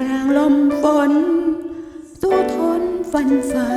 กลางลมฝน สู้ทนฟันฝ่า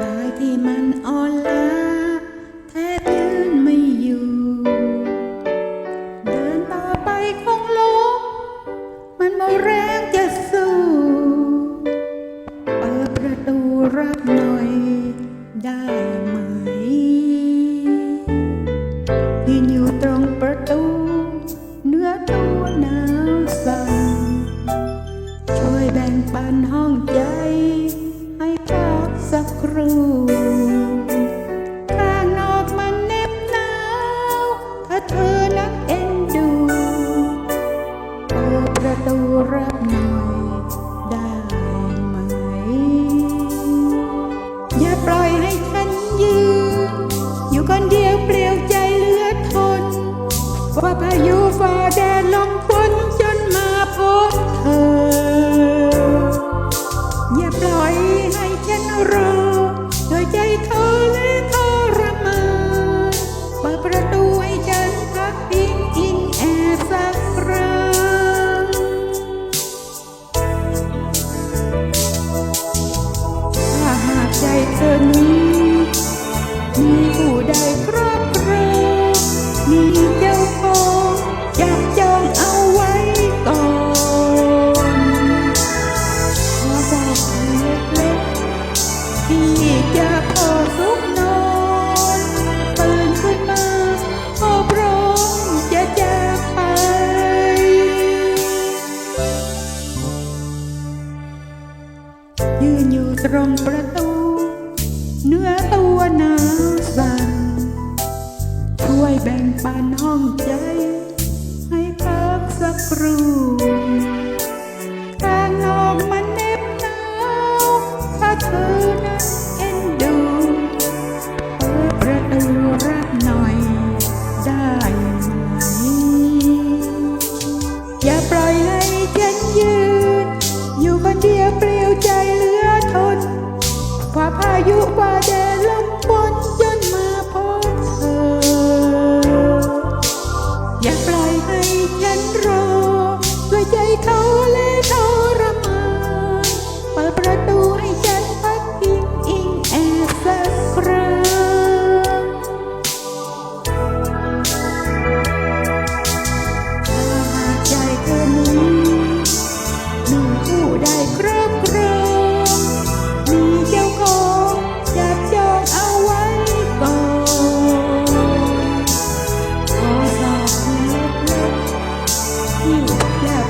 กายที่มันอ่อนล้าแทบยืนไม่อยู่ เดินต่อไปคงล้มมันมาแรงจะสู้เปิดประตูรับหน่อยได้ไหมยืนอยู่ตรงประตู เนื้อตัวนา พันห้องใจ ให้พักสักครู่ข้างนอกมันเหน็บหนาวถ้าเธอนักเอ็นดูเปิดประตูรับหน่อยได้ไหม อย่าปล่อยให้ฉันยืน อยู่คนเดียวเปลี่ยวใจเหลือทนว่าพายุฝ่าแดดลมฝ อยให้ฉันรอโดยใจเธอและทรมานเปิดประตูให้ฉันพักพิงอิงแอบสักครั้งถ้าหากใจเธอนี้ มีผู้ใดครอบ อยู่ตรงประตู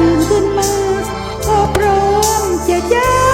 นขึ้นมาก็พร้อมจะย้